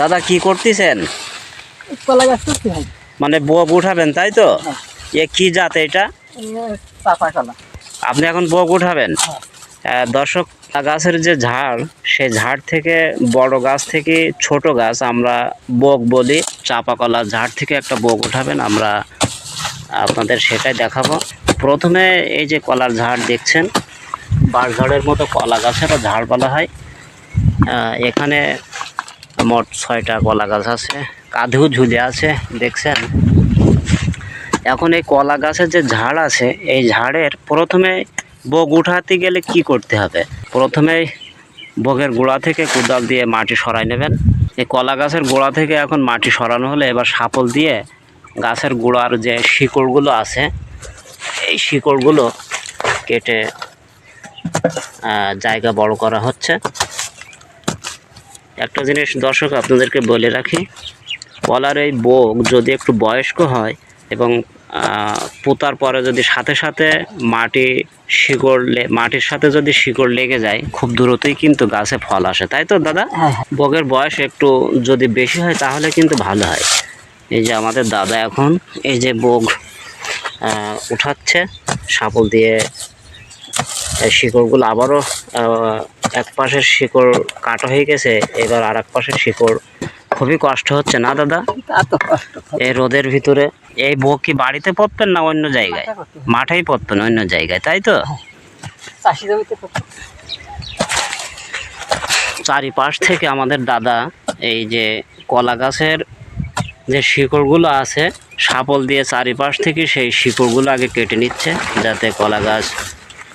দাদা কি করতেছেন? কলা গাছ মানে বক উঠাবেন তাই তো? হ্যাঁ। এ কি জাত এটা? আপনি এখন বক উঠাবেন? হ্যাঁ। দর্শক গাছের যে ঝাড় সেই ঝাড় থেকে বড় গাছ থেকে ছোট গাছ আমরা বক বলি চাপা কলা ঝাড় থেকে একটা বক উঠাবেন আমরা আপনাদের সেটাই দেখাবো। প্রথমে এই যে কলার ঝাড় দেখছেন বাঁশ ঝাড়ের মতো কলা গাছেরও ঝাড় বলা হয়। এখানে মোট ছয়টা কলা গাছ আছে। কাঁধেও ঝুলে আছে, দেখছেন? এখন এই কলা গাছের যে ঝাড় আছে, এই ঝাড়ের প্রথমে বগ উঠাতে গেলে কি করতে হবে? প্রথমে বগের গোড়া থেকে কোদাল দিয়ে মাটি সরাই নেবেন। এই কলা গাছের গোড়া থেকে এখন মাটি সরানো হলে এবার সাপল দিয়ে গাছের গোড়ার যে শিকড়গুলো আছে, এই শিকড়গুলো কেটে জায়গা বড় করা হচ্ছে। একটা জিনিস দর্শক আপনাদেরকে বলে রাখি কলার এই বোগ যদি একটু বয়স্ক হয় এবং পোতার পরে যদি সাথে সাথে মাটি শিকড় মাটির সাথে যদি শিকড় লেগে যায় খুব দ্রুতই কিন্তু গাছে ফল আসে। তাই তো দাদা? হ্যাঁ বগের বয়স একটু যদি বেশি হয় তাহলে কিন্তু ভালো হয়। এই যে আমাদের দাদা এখন এই যে বগ উঠাচ্ছে সাপল দিয়ে শিকড়গুলো আবারও এক পাশের শিকড় কাটা হয়ে গেছে এবার আর এক পাশের শিকড়। খুবই কষ্ট হচ্ছে না দাদা? এই রোদের ভিতরে এই বউ কি বাড়িতে পড়তেন না অন্য জায়গায়। মাঠেই পড়তেন অন্য জায়গায় তাই তো? হয়। চারিপাশ থেকে আমাদের দাদা এই যে কলা গাছের যে শিকড়গুলো আছে সাপল দিয়ে চারিপাশ থেকে সেই শিকড়গুলো আগে কেটে নিচ্ছে যাতে কলা গাছ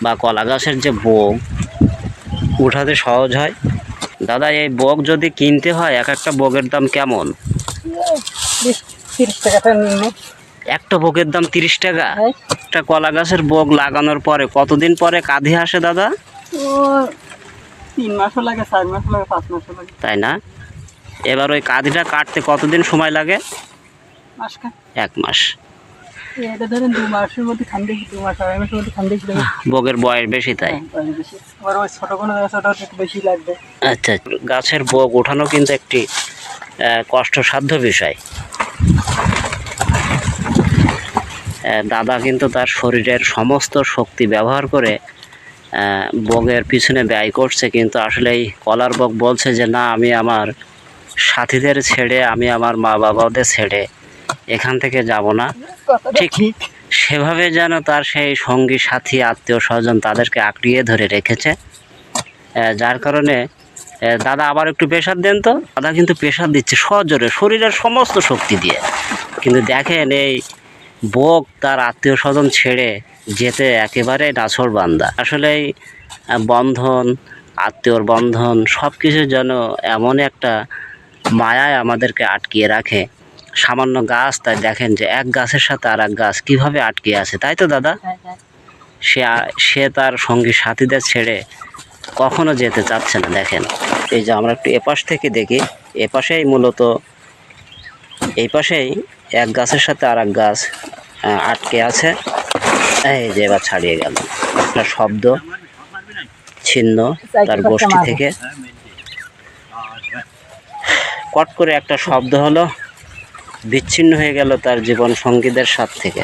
বা কলা গাছের যে বোগ উঠাতে সহজ হয়। দাদা এই বগ যদি কিনতে হয় এক একটা বগের দাম কেমন? একটা বগের দাম তিরিশ টাকা? একটা কলা গাছের বগ লাগানোর পরে কতদিন পরে কাঁধে আসে দাদা? তিন মাসও লাগে চার মাসও লাগে পাঁচ মাসও লাগে। তাই না? এবার ওই কাঁধিটা কাটতে কতদিন সময় লাগে? এক মাস। এটা ধরেন দু মাসের মধ্যে খান দেখি দু মাস আড়াই মাসের মধ্যে খান দেখি বগের বয়স বেশি তাই? হ্যাঁ, আবার ওই ছোটো কোনো জায়গা একটু বেশি লাগবে। আচ্ছা গাছের বগ ওঠানো কিন্তু একটি কষ্টসাধ্য বিষয়। দাদা কিন্তু তার শরীরের সমস্ত শক্তি ব্যবহার করে বগের পিছনে ব্যয় করছে কিন্তু আসলে এই কলার বগ বলছে যে না আমি আমার সাথীদের ছেড়ে আমি আমার মা বাবাদের ছেড়ে এখান থেকে যাব না। ঠিক সেভাবে যেন তার সেই সঙ্গী সাথী আত্মীয় স্বজন তাদেরকে আঁকড়িয়ে ধরে রেখেছে। যার কারণে দাদা আবার একটু প্রেশার দেন তো। দাদা কিন্তু প্রেশার দিচ্ছে সজোরে শরীরের সমস্ত শক্তি দিয়ে। কিন্তু দেখেন এই বোক তার আত্মীয় স্বজন ছেড়ে যেতে একেবারে নাছর বান্দা। আসলে এই বন্ধন আত্মীয়র বন্ধন সব কিছু যেন এমন একটা মায়ায় আমাদেরকে আটকিয়ে রাখে। সামান্য গাছ তাই দেখেন যে এক গাছের সাথে আর এক গাছ কীভাবে আটকে আছে তাই তো দাদা? হ্যাঁ হ্যাঁ। সে সে তার সঙ্গী সাথীদের ছেড়ে কখনো যেতে চাচ্ছে না দেখেন। এই যে আমরা একটু এপাশ থেকে দেখি এপাশেই মূলত এই পাশেই এক গাছের সাথে আর এক গাছ আটকে আছে। এই যে এবার ছাড়িয়ে গেল। একটা শব্দ ছিন্ন তার গোষ্ঠী থেকে। কট করে একটা শব্দ হলো বিচ্ছিন্ন হয়ে গেল তার জীবন সঙ্গীদের সাথ থেকে।